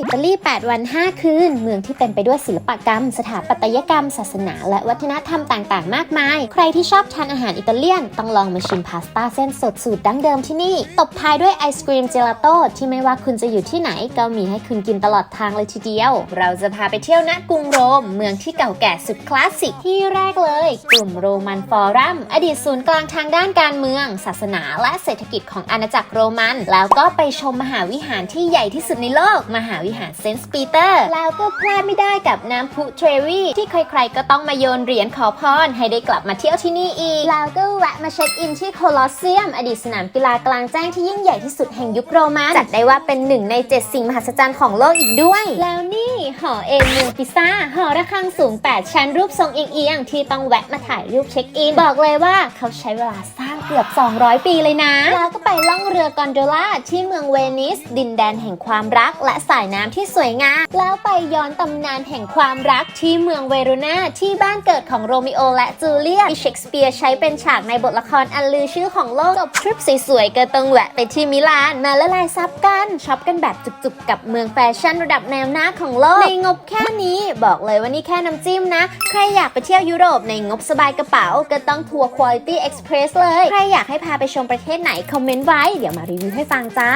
อิตาลี 8 วัน 5 คืน เมืองที่เต็มไปด้วยศิลปกรรม สถาปัตยกรรม ศาสนา และวัฒนธรรมต่างๆ มากมาย ใครที่ชอบทานอาหารอิตาเลียน ต้องลองมาชิมพาสต้าเส้นสดสูตรดั้งเดิมที่นี่ ตบท้ายด้วยไอศกรีมเจลาโต้ที่ไม่ว่าคุณจะอยู่ที่ไหน ก็มีให้คุณกินตลอดทางเลยทีเดียว เราจะพาไปเที่ยวณกรุงโรม เมืองที่เก่าแก่สุดคลาสสิกที่แรกเลย กลุ่มโรมันฟอรัม อดีตศูนย์กลางทางด้านการเมือง ศาสนา และเศรษฐกิจของอาณาจักรโรมัน แล้วก็ไปชมมหาวิหารที่ใหญ่ที่สุดในโลก มหาวิหารเซนต์ปีเตอร์ แล้วก็พลาดไม่ได้กับน้ำพุเทรวีที่ใครๆก็ต้องมาโยนเหรียญขอพรให้ได้กลับมาเที่ยวที่นี่อีก แล้วก็แวะมาเช็คอินที่โคลอสเซียม อดีตสนามกีฬากลางแจ้งที่ยิ่งใหญ่ที่สุดแห่งยุคโรมันจัดได้ว่าเป็นหนึ่งในเจ็ดสิ่งมหัศจรรย์ของโลกอีกด้วย แล้วนี่ หอเอ็นเมืองพิซซ่าหอระฆังสูง 8 ชั้นรูปทรงเอียงๆ ที่ต้องแวะมาถ่ายรูปเช็คอิน บอกเลยว่าเขาใช้เวลาสร้างเกือบ 200 ปีเลยนะ แล้วก็ไปล่องเรือกอนโดล่าที่เมืองเวนิส ดินแดนแห่งความรัก และสายน้ำที่สวยงาม แล้วไปย้อนตำนานแห่งความรักที่เมืองเวโรนาที่บ้านเกิดของโรมิโอและจูเลียที่เชคสเปียร์ใช้เป็นฉากในบทละครอันลือชื่อของโลกจบทริปสวยๆก็ต้องแวะไปที่มิลานมาละลายซับกันช็อปกันแบบจุกๆกับเมืองแฟชั่นระดับแนวหน้าของโลกงบแค่นี้บอกเลยว่านี่แค่น้ำจิ้มนะ ใครอยากไปเที่ยวยุโรปในงบสบายกระเป๋า ก็ต้องทัวร์ Quality Express เลย ใครอยากให้พาไปชมประเทศไหน คอมเมนต์ไว้ เดี๋ยวมารีวิวให้ฟังจ้า